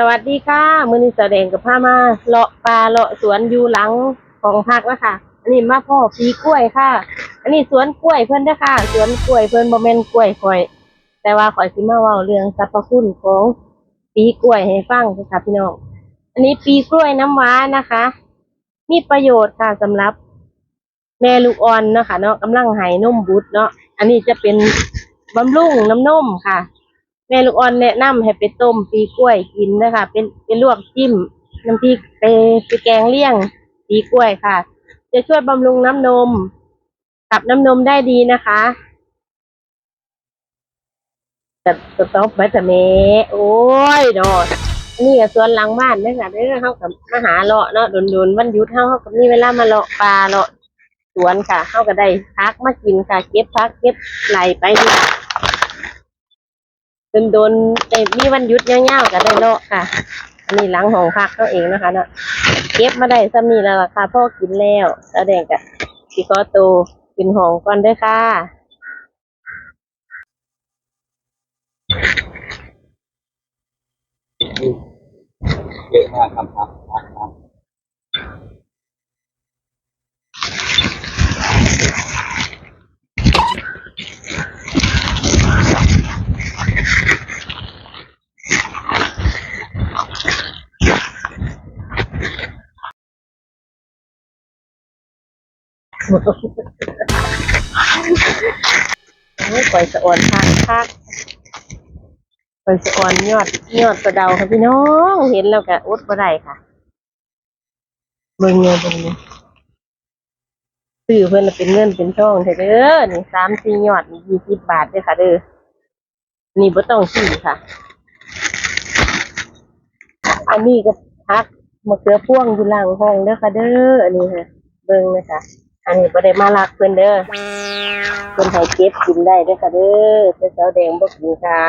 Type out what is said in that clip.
สวัสดีค่ะ มือนี้แสดงกับผ้ามาเลาะปลาเลาะสวนอยู่หลังของพักแล้วค่ะอันนี้มาพ่อปีกล้วยค่ะ อันนี้สวนกล้วยเพิ่อนด้อค่ะ สวนกล้วยเพิ่อนบ่แม่นกล้วยข่อย แต่ว่าข่อยสิมาเว้าเรื่องสรรพคุณของปีกล้วยให้ฟังค่ะพี่น้อง อันนี้ปีกล้วยน้ำว้านะคะ มีประโยชน์ค่ะสำหรับ แม่ลูกอ่อนเนาะค่ะเนาะกำลังให้นมบุตรเนาะ อันนี้จะเป็นบำรุงน้ำนมค่ะ แม่ลูกอ่อนแนะนำให้ไปต้มปีกล้วยกินนะคะ เป็นเป็นลวกจิ้มน้ำพริกไปไปแกงเลี่ยงปีกล้วยค่ะ จะช่วยบำรุงน้ำนมขับน้ำนมได้ดีนะคะแต่สต๊อปไว้แต่เมโอ้ยดอกนี่ก็สวนหลังบ้านเด้อค่ะเด้อเฮากับมาหาเลาะเนาะโดนๆวันหยุดเฮาเฮาก็มีเวลามาเลาะปลาเลาะสวนค่ะเฮาก็ได้พักมากินค่ะ เก็บพักเก็บไหลไปนี่ค่ะ นโดนแต่มีวันหยุดยาวๆก็ได้เลาะค่ะ อันนี้หลังของพักเขาเองนะคะเนาะเก็บมาได้ซ้ำนี่แล้วล่ะค่ะพ่อกินแล้วแล้วแดงกับพี่ก็โตกินหองก่อนด้วยค่ะเยอะมากครับครับครับครับ โอ้ย ปล่อยสะออนพักพักปล่อยสะออนยอด ยอดสะเดาค่ะพี่น้อง เห็นแล้วก็อดบ่ได้ค่ะเบิ่งเนี่ยเบิ่งเนี่ยซื้อเพิ่นน่ะเป็นเงินเป็นทองเถอะเด้อนี่สามสี่ยอดนี่ยี่สิบบาทเด้อค่ะ เด้อนี่บ่ต้องซื้อค่ะ อันนี้ก็พักมะเขือพ่วงอยู่หลังห้องเด้อค่ะ เด้ออันนี้ค่ะ เบิ่งนะคะ อันนี้ก็ได้มาลักเพื่อนเด้อเพิ่นไทยเก็บกินได้ด้วยค่ะเด้อเจ้าแดงบ่กินค่ะ